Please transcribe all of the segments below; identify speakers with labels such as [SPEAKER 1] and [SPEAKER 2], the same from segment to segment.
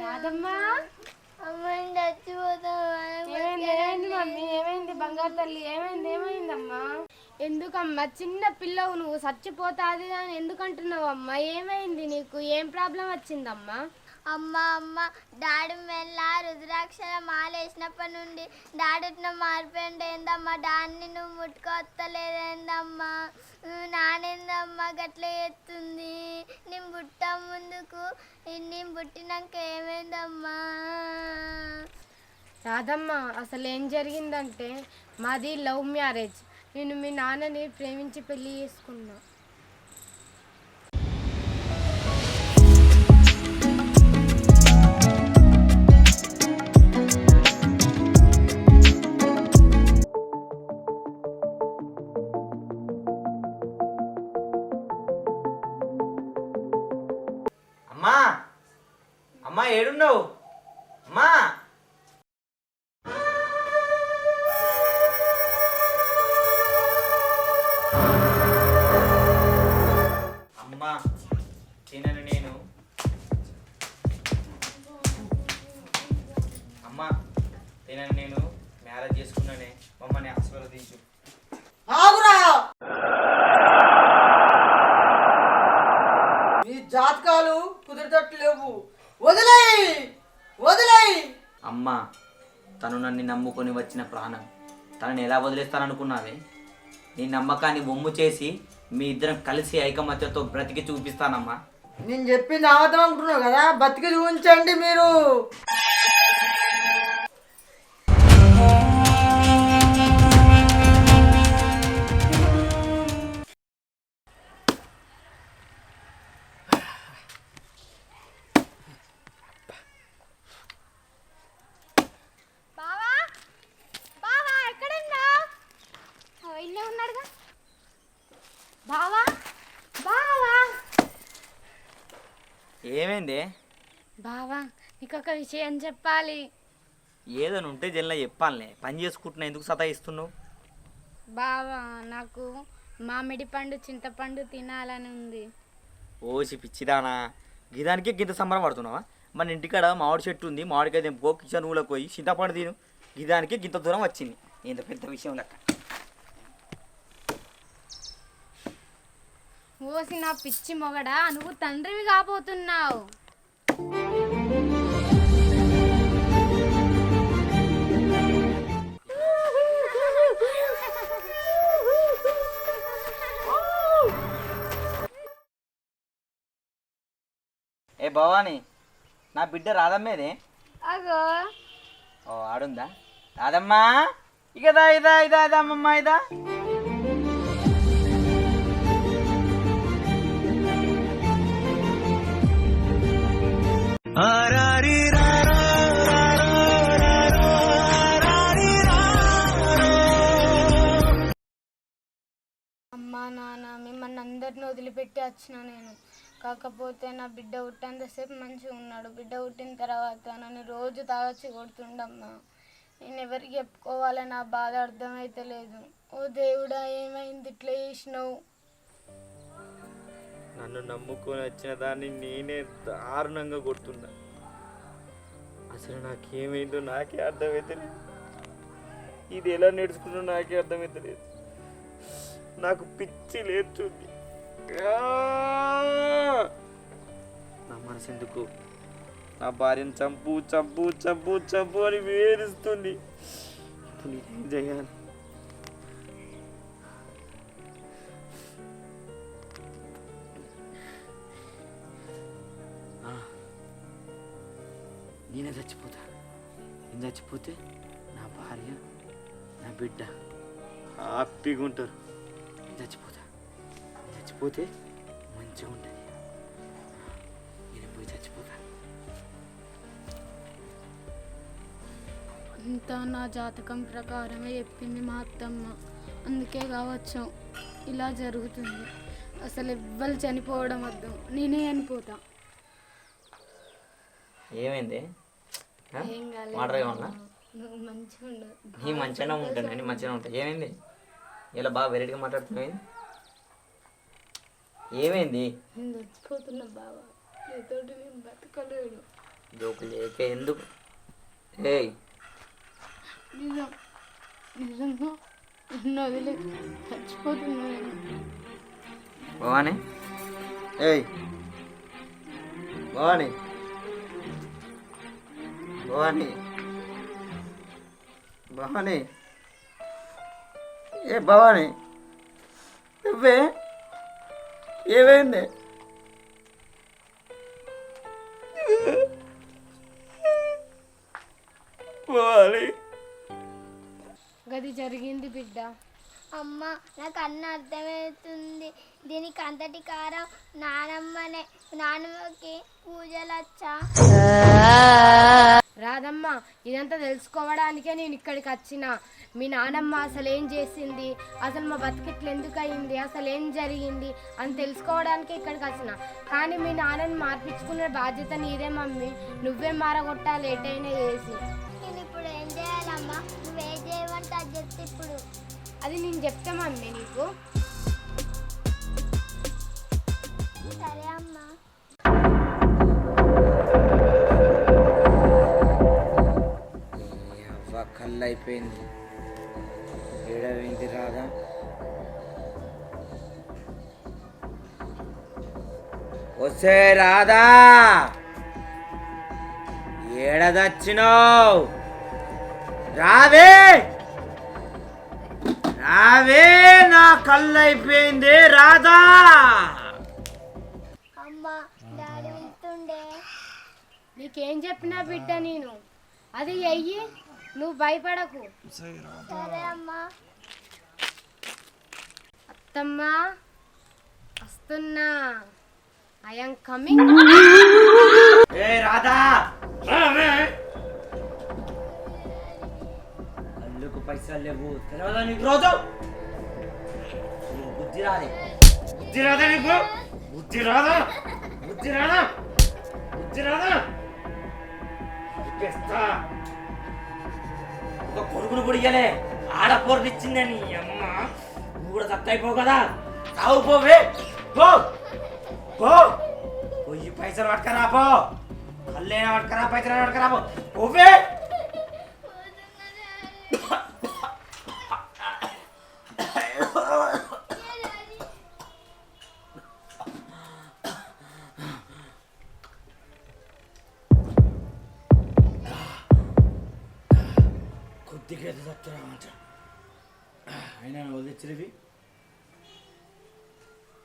[SPEAKER 1] రాదమ్మా ఏమైంది మమ్మీ? ఏమైంది బంగారు తల్లి? ఏమైంది ఏమైందమ్మా? ఎందుకమ్మా? చిన్న పిల్లవు నువ్వు చచ్చిపోతాది అని ఎందుకు అంటున్నావు అమ్మా? ఏమైంది నీకు? ఏం ప్రాబ్లం వచ్చిందమ్మా?
[SPEAKER 2] అమ్మ అమ్మ డాడీ మెల్ల రుద్రాక్షల మాల వేసినప్పటి నుండి డాడీ ఇట్లా మారిపోయింది ఏందమ్మా నువ్వు ముట్టుకొత్తలేదేందమ్మా నువ్వు నానేందమ్మా గట్ల ఎత్తుంది నేను పుట్ట ముందుకు నేను పుట్టినాక ఏమైందమ్మా?
[SPEAKER 1] రాదమ్మ అసలు ఏం జరిగిందంటే మాది లవ్ మ్యారేజ్. నేను మీ నాన్నని ప్రేమించి పెళ్ళి చేసుకున్నా.
[SPEAKER 3] అమ్మా. అమ్మా ఏడున్నావు? అమ్మా. అమ్మా
[SPEAKER 4] జాతకాలు కుదిరేటట్టు లేవు వదిలేయ్! వదిలేయ్!
[SPEAKER 3] అమ్మా తను నన్ను నమ్ముకొని వచ్చిన ప్రాణం. తనని ఎలా వదిలేస్తాననుకున్నావే? నీ నమ్మకాన్ని ఒమ్ము చేసి మీ ఇద్దరం కలిసి ఐకమత్యతో బ్రతికి చూపిస్తానమ్మా.
[SPEAKER 4] నేను చెప్పింది అబద్ధం అనుకుంటున్నావు కదా? బతికి చూపించండి మీరు.
[SPEAKER 3] ఏమైంది?
[SPEAKER 1] బావా నీకు ఒక విషయం చెప్పాలి.
[SPEAKER 3] ఏదైనా ఉంటే జల్ల చెప్పాలనే. పని చేసుకుంటున్నా ఎందుకు సతాయిస్తున్నావు?
[SPEAKER 1] బావా నాకు మామిడి పండు చింతపండు తినాలని ఉంది.
[SPEAKER 3] ఓసి పిచ్చిదానా. గిదానికి గింత సంబరం పడుతున్నావా? మన ఇంటికాడ మామిడి చెట్టు ఉంది మామిడికాయ తెంపుకో కిచెన్ ఊళ్ళకి పోయి చింతపండు తిను. గిదానికి గింత దూరం వచ్చింది. ఇంత పెద్ద విషయం లెక్క.
[SPEAKER 1] ఓసి నా పిచ్చి మొగడా నువ్వు తండ్రివి కాబోతున్నావు.
[SPEAKER 3] ఏ భవాని నా బిడ్డ రాదమ్మేదే
[SPEAKER 1] అగో.
[SPEAKER 3] ఓ ఆడుందా? రాదమ్మా. ఇకదా ఇదా ఇదా ఇదా అమ్మమ్మ ఇదా.
[SPEAKER 1] వచ్చిన నేను. కాకపోతే నా బిడ్డ పుట్టేంతసేపు మంచిగా ఉన్నాడు. బిడ్డ పుట్టిన తర్వాత నన్ను రోజు తాగొచ్చి కొడుతుండమ్మా. నేను ఎవరికి చెప్పుకోవాలని నా బాధ అర్థమైతే లేదు. ఓ దేవుడా ఏమైంది? ఇట్లా చేసినావు?
[SPEAKER 3] నన్ను నమ్ముకొని వచ్చిన దాన్ని నేనే దారుణంగా కొడుతున్నా. అసలు నాకేమైందో నాకే అర్థమవుతలేదు ఇది ఎలా నేర్చుకున్నా నాకే అర్థమవుతలేదు నాకు పిచ్చి లేస్తుంది నా మనసు ఎందుకు? నా భార్యను చంపు చంపు చంపు చంపు అని వేధిస్తుంది. ఇప్పుడు నేనేం చేయాలి? నేనే చచ్చిపోతా. నేను చచ్చిపోతే నా భార్య నా బిడ్డ హ్యాపీగా ఉంటారు. చచ్చిపోతా. చచ్చిపోతే మంచిగా ఉంటుంది నేను పోయి చచ్చిపోతా.
[SPEAKER 1] అంతా నా జాతకం ప్రకారమే చెప్పింది మా అత్తమ్మ. అందుకే కావచ్చు ఇలా జరుగుతుంది. అసలు ఎవ్వరు చనిపోవడం వద్దు నేనే చనిపోతా.
[SPEAKER 3] ఏమైంది?
[SPEAKER 1] ఏం కాలేదు.
[SPEAKER 3] వాటర్ ఏమన్నా
[SPEAKER 5] నువ్వు మంచిగా
[SPEAKER 3] నీ మంచిగానే ఉంటాను నేను మంచిగానే ఉంటాను ఏమైంది? ఇలా బాగా వెరైటీగా మాట్లాడుతున్నావు ఏమైంది?
[SPEAKER 5] నేను చచ్చిపోతున్నా బావా. నీతోటి నేను బతకలేను.
[SPEAKER 3] జోకులు చేయక ఎందుకు? ఏయ్.
[SPEAKER 5] నిజం. నిజంగా నన్ను చచ్చిపోతున్నా నేను.
[SPEAKER 3] భవాని? ఏయ్. భవాని? భవాని? భవాని? ఏ భవాని? నువ్వే? ఏమైంది?
[SPEAKER 5] గది జరిగింది బిడ్డ.
[SPEAKER 2] అమ్మ నాకు అన్న అర్థమవుతుంది. దీనికి అంతటి కారం నానమ్మనే నానమ్మకి పూజలు వచ్చా
[SPEAKER 1] రాదమ్మా ఇదంతా తెలుసుకోవడానికే నేను ఇక్కడికి వచ్చిన. మీ నానమ్మ అసలు ఏం చేసింది? అసలు మా బతికిట్లు ఎందుకు అయింది అసలు ఏం జరిగింది? అని తెలుసుకోవడానికే ఇక్కడికి వచ్చిన. కానీ మీ నాన్నని మార్పించుకునే బాధ్యత నీదే మమ్మీ. నువ్వే మారగొట్టాలి ఎటైనా చేసి.
[SPEAKER 2] నేను ఇప్పుడు ఏం చేయాలమ్మా? నువ్వేం చేయమంటే అది చెప్తే ఇప్పుడు.
[SPEAKER 1] అది నేను చెప్తా మమ్మీ నీకు.
[SPEAKER 2] సరే అమ్మా.
[SPEAKER 3] కళ్ళు అయిపోయింది ఏడవింది రాదా వస్తే రాదా ఏడదచ్చినావు? రావే! రావే నా కళ్ళు అయిపోయింది
[SPEAKER 2] వెళ్తుండే.
[SPEAKER 1] నీకేం చెప్పినా బిడ్డ నేను. అది అయ్యి నువ్వు భయపడకు.
[SPEAKER 2] సరే అమ్మా.
[SPEAKER 1] అత్తమ్మా వస్తున్నా. ఐఎమ్ కమింగ్
[SPEAKER 3] ఏ రాధా! అల్లుకు పైసలు లేవు. తెలియదా నీకు రోజు? బుద్ధి రాదే. బుద్ధి రాదా నీకు? బుద్ధి రాదా? బుద్ధి రాదా? బుద్ధి రాదా? ఉరికేస్తా. ఒక కొడుకును కూడా ఇయ్యలే. ఆడపోరు ఇచ్చిందని అమ్మ. కూడా తత్తైపోవు కదా. తావు పోవే పో. పో. పోయి పైసలు పట్టుకరా పో. కళ్ళైనా పట్టుకరా పైసలు పట్టుకరా పో. పోవే కొద్దిగా తప్పురా అంట అయినా నువ్వు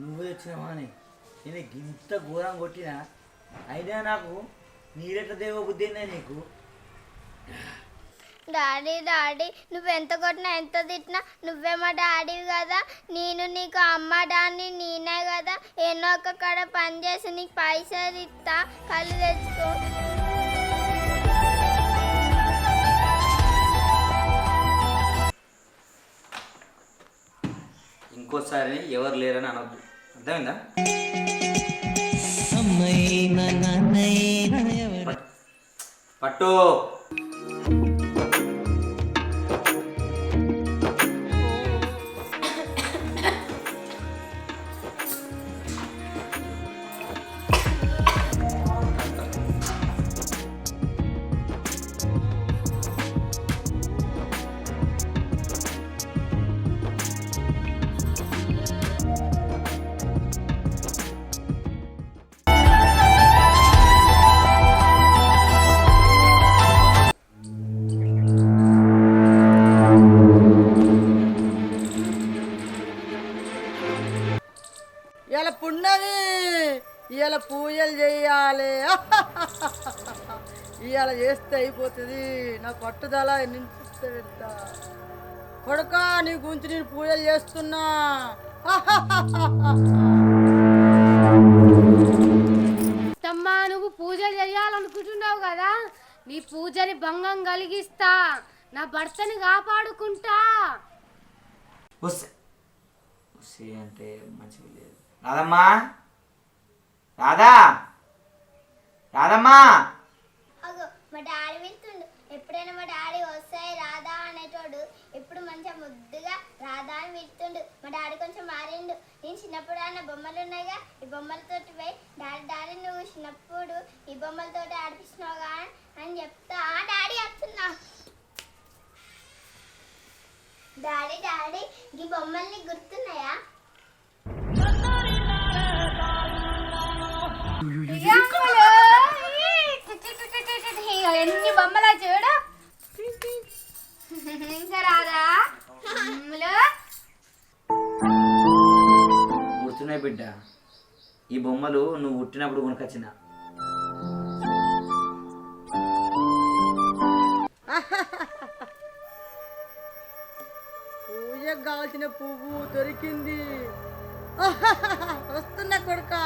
[SPEAKER 3] నువ్వు తెచ్చినవా అని. నేను ఇంత ఘోరం కొట్టినా? అయినా నాకు నీరెట్ట దేవ బుద్ధి అయిందా నీకు?
[SPEAKER 2] డాడీ డాడీ నువ్వు ఎంత కొట్టినా ఎంత తిట్టినా నువ్వే మా డాడీ కదా. నేను నీకు అమ్మ డాడీ నేనే కదా. ఎన్నో ఒక్క కడ పని చేసి నీకు పైసలు ఇస్తా కళ్ళు తెచ్చుకో.
[SPEAKER 3] ఇంకోసారి ఎవరు లేరని అనొద్దు. అర్థమైందా? పట్టు.
[SPEAKER 4] ఇవాళ పూజలు చేయాలి. ఇవాళ చేస్తే అయిపోతుంది. నా పట్టుదల నింపిస్తే పెడతా. కొడుక నీ గురించి నేను పూజలు చేస్తున్నా.
[SPEAKER 1] అత్తమ్మా నువ్వు పూజలు చేయాలనుకుంటున్నావు కదా? నీ పూజని భంగం కలిగిస్తా. నా భర్తని కాపాడుకుంటా.
[SPEAKER 3] వస్తే వస్తే అంటే మంచిగా లేదు. రాదమ్మా రాధా! రాధమ్మా!
[SPEAKER 2] అగో మా డాడీ వింటుండు. ఎప్పుడైనా మా డాడీ వస్తాయి రాధా అనేటోడు ఇప్పుడు మంచిగా ముద్దుగా రాధా అని వింటుండు. మా డాడీ కొంచెం మారిండు. నేను చిన్నప్పుడు ఆయన బొమ్మలు ఉన్నాయిగా ఈ బొమ్మలతోటి పోయి డాడీ డాడీ నువ్వు చిన్నప్పుడు ఈ బొమ్మలతోటి ఆడిపిస్తున్నావుగా అని చెప్తా. "ఆ, డాడీ వస్తున్నా. డాడీ డాడీ ఈ బొమ్మల్ని గుర్తున్నాయా?
[SPEAKER 1] ఎన్ని బొమ్మలా చూడు ఇంకా రాదా
[SPEAKER 3] గుర్తున్నాయి బిడ్డ. ఈ బొమ్మలు నువ్వు పుట్టినప్పుడు కొనుకొచ్చిన.
[SPEAKER 4] పూజకు కావాల్సిన పువ్వు దొరికింది. వస్తున్నా కొడుకా.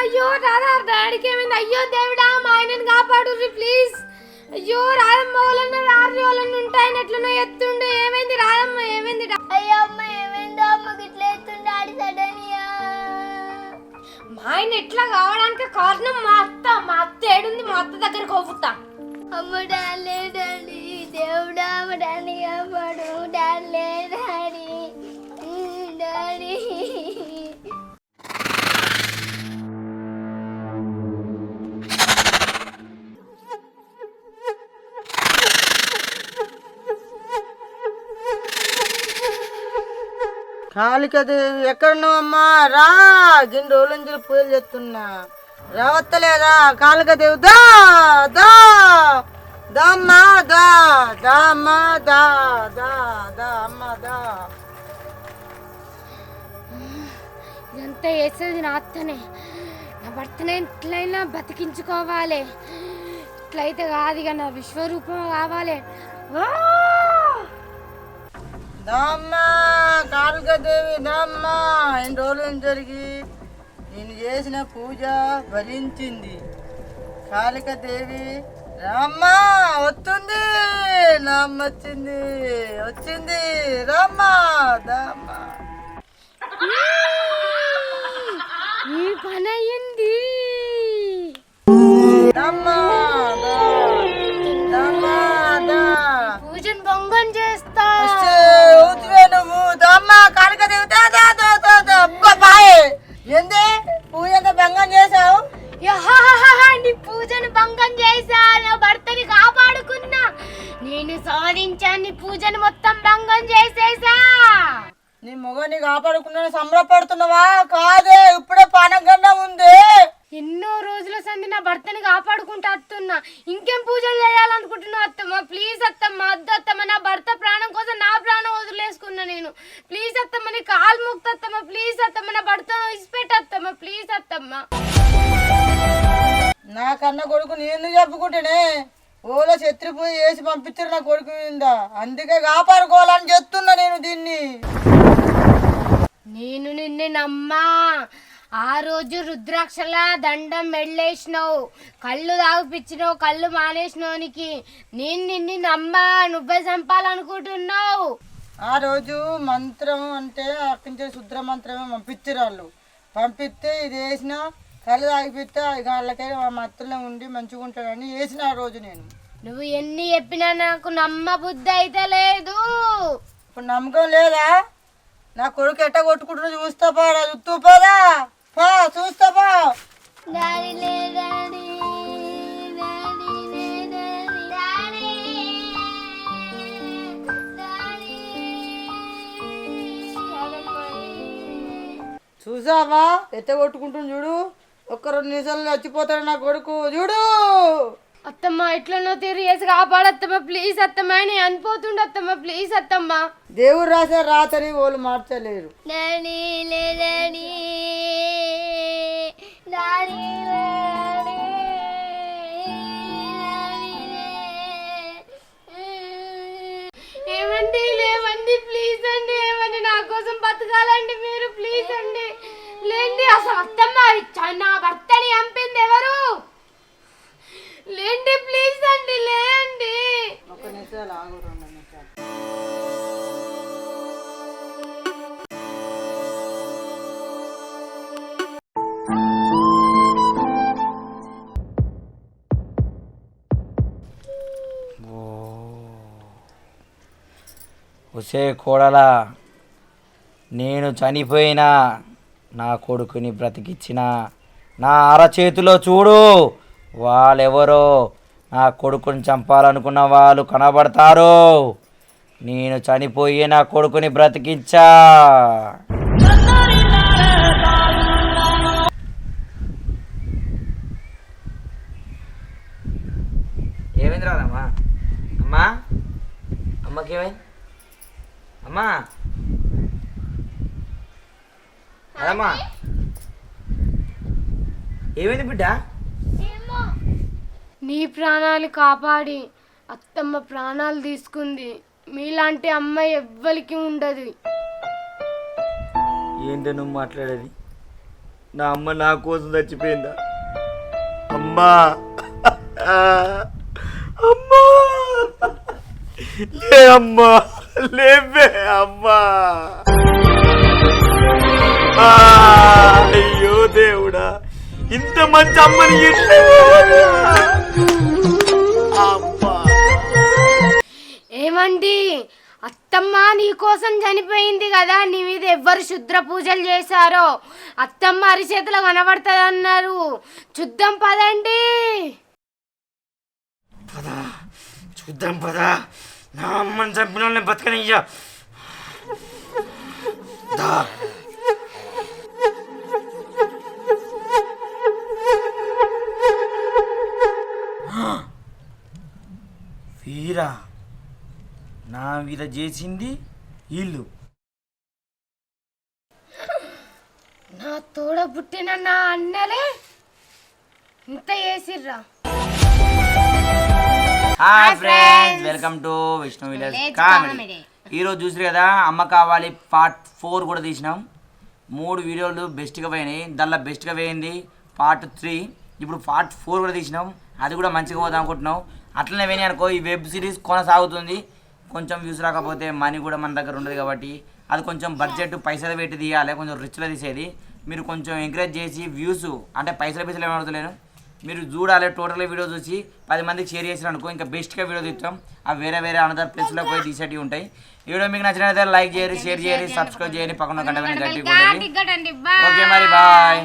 [SPEAKER 1] అయ్యో రాదా డాడీకి ఏమైంది అయ్యో దేవుడా మా ఆయనని కాపాడు ప్లీజ్ అయ్యో రాదమ్మ వాళ్ళన్న రాత్రి వాళ్ళన్న ఉంటాయని ఎట్లనో ఎత్తుండు. ఏమైంది రాదమ్మ ఏమైంది
[SPEAKER 2] అయ్యో అమ్మ ఏమైందో? అమ్మకి ఇట్లా ఎత్తుండే ఆడి సడనియా
[SPEAKER 1] మా ఆయన ఎట్లా కావడానికి కారణం మా అత్త. మా అత్త ఏడుంది మా అత్త దగ్గర కోపుతా
[SPEAKER 2] అమ్మ డాలే డాడీ. దేవుడా అమ్మ డాడీ కాపాడు. డాలే డాడీ.
[SPEAKER 4] కాళికదేవి ఎక్కడున్నావమ్మా రా! గిన్ని రోజుల నుంచి పూజలు చేస్తున్నా. రావత్తలేదా? కాళికదేవి దా! దా! దామ్మా దా! దామ్మా దా! దా! దా అమ్మా దా!
[SPEAKER 1] ఇదంతా వేసేది నా అత్తనే? నా భర్తనే ఎట్లయినా బతికించుకోవాలి. ఇట్లయితే కాదు ఇక నా విశ్వరూపం కావాలి. ఆ!
[SPEAKER 4] దామ్మా కాళికదేవి దామ్మా ఎన్ని రోజుల నుంచి జరిగి? నేను చేసిన పూజ ఫలించింది. కాళికదేవి రామ్మా వస్తుంది. నామ్మ వచ్చింది వచ్చింది. రామ్మా దామ్మా.
[SPEAKER 1] ఈ పని ప్లీజ్ అత్తమ్మ నీ కాలు ముక్తత్తమ్మ ప్లీజ్ అత్తమ్మ నా భర్త ఇసిపెట్టత్తమ్మ ప్లీజ్ అత్తమ్మ.
[SPEAKER 4] నా కన్న కొడుకు నేను చెప్పుకుంటేనే ఓలో శత్రు పూజ చేసి పంపించారు నా కొడుకు మీద అందుకే కాపాడుకోవాలని చెప్తున్నా నేను దీన్ని.
[SPEAKER 1] నేను నిన్ను నమ్మా. ఆ రోజు రుద్రాక్షల దండం మెళ్ళేసినావు. కళ్ళు తాగిపించినావు కళ్ళు మానేసినోనికి నేను నిన్ను నమ్మా నువ్వే చంపాలనుకుంటున్నావు.
[SPEAKER 4] ఆ రోజు మంత్రం అంటే అక్కడి నుంచి శుద్ర మంత్రమే పంపించారు వాళ్ళు. పంపిస్తే ఇది వేసిన కళ్ళు తాగిపిస్తే ఇక వాళ్ళకే మత్తులో ఉండి మంచిగా ఉంటాడని వేసిన ఆ రోజు నేను.
[SPEAKER 1] నువ్వు ఎన్ని చెప్పినా నాకు నమ్మ బుద్ధి అయితే లేదు.
[SPEAKER 4] ఇప్పుడు నమ్మకం లేదా? నా కొడుకు ఎట్ట కొట్టుకుంటున్నా చూస్తా పోరా చూస్తూ పోదా పో చూస్తా పో.
[SPEAKER 2] డాడీ లే
[SPEAKER 4] చూసావా? ఎత్త కొట్టుకుంటుంది చూడు. ఒక్క రెండు నిమిషాలు చచ్చిపోతాడు నా కొడుకు. చూడు.
[SPEAKER 1] అత్తమ్మ ఎట్లనో తీరు కాపాడత్తమ్మ ప్లీజ్ అత్తమ్మ అని అనిపోతుండ అత్తమ్మ ప్లీజ్ అత్తమ్మ.
[SPEAKER 4] దేవుడు రాసే రాతని వాళ్ళు మార్చలేరు.
[SPEAKER 2] ఏమంటే అండి ప్లీజ్ అండి ఏమండి నా
[SPEAKER 1] కోసం బతకాలండి మీరు ప్లీజ్ అండి. లేండి అసలు అత్తమ్మ నా భర్తని చంపింది ఎవరు? లేండి ప్లీజ్ అండి లేండి
[SPEAKER 4] ఒక నిమిషాలు ఆగు రెండు నిమిషాలు.
[SPEAKER 3] ఒసే కోడలా నేను చనిపోయినా నా కొడుకుని బ్రతికిచ్చిన. నా అరచేతిలో చూడు వాళ్ళెవరో నా కొడుకుని చంపాలనుకున్న వాళ్ళు కనబడతారు. నేను చనిపోయి నా కొడుకుని బ్రతికించా ఏమైంది రాదమ్మా అమ్మా అమ్మకేమైంది అమ్మా అదమ్మా ఏమైంది బిడ్డ?
[SPEAKER 2] ఏమో.
[SPEAKER 1] నీ ప్రాణాలు కాపాడి అత్తమ్మ ప్రాణాలు తీసుకుంది. మీలాంటి అమ్మాయి ఎవ్వరికి ఉండదు.
[SPEAKER 3] ఏంటో నువ్వు మాట్లాడేది? నా అమ్మ నా కోసం చచ్చిపోయిందా? అమ్మా! అమ్మా! లే అమ్మా! లేవే అమ్మా! ఆ, అయ్యో దేవుడా! ఇంత మంచి అమ్మని
[SPEAKER 1] ఏమండి అత్తమ్మ నీ కోసం చనిపోయింది కదా నీ మీద ఎవ్వరు శుద్ర పూజలు చేశారో. అత్తమ్మ అరిచేతిలో కనబడుతుంది అన్నారు చూద్దాం పదండి.
[SPEAKER 3] పద చూద్దాం పద. నా అమ్మని చంపిన వాళ్ళని బతకనియ్యా వీరా నా మీద చేసింది ఇల్లు.
[SPEAKER 1] నా తోడ పుట్టిన నా అన్నలే ఇంత చేసిర్రా.
[SPEAKER 3] Hi friends welcome to Vishnu village comedy ఈరోజు చూసారు కదా అమ్మ కావాలి పార్ట్ ఫోర్ కూడా తీసినాం. మూడు వీడియోలు బెస్ట్గా పోయినాయి. దానిలో బెస్ట్గా పోయింది పార్ట్ త్రీ ఇప్పుడు పార్ట్ ఫోర్ కూడా తీసినాం. అది కూడా మంచిగా పోదాం అనుకుంటున్నాం. అట్లనే పోయినాయి అనుకో ఈ వెబ్ సిరీస్ కొనసాగుతుంది. కొంచెం వ్యూస్ రాకపోతే మనీ కూడా మన దగ్గర ఉండదు కాబట్టి అది కొంచెం బడ్జెట్ పైసలు పెట్టి తీయాలి కొంచెం రిచ్లో తీసేది. మీరు కొంచెం ఎంకరేజ్ చేసి వ్యూస్ అంటే పైసలు పైసలు ఏమడుతలేను మీరు చూడాలి టోటల్ వీడియో చూసి పది మందికి షేర్ చేసిన అనుకో ఇంకా బెస్ట్గా వీడియో తీస్తాం. అవి వేరే వేరే అనదర్ ప్లేస్లో పోయి తీసేటివి ఉంటాయి. ఈ వీడియో మీకు నచ్చినట్లయితే లైక్ చేయరు షేర్ చేయరు సబ్స్క్రైబ్ చేయరు పక్కన గంట గంట ఓకే మరి బాయ్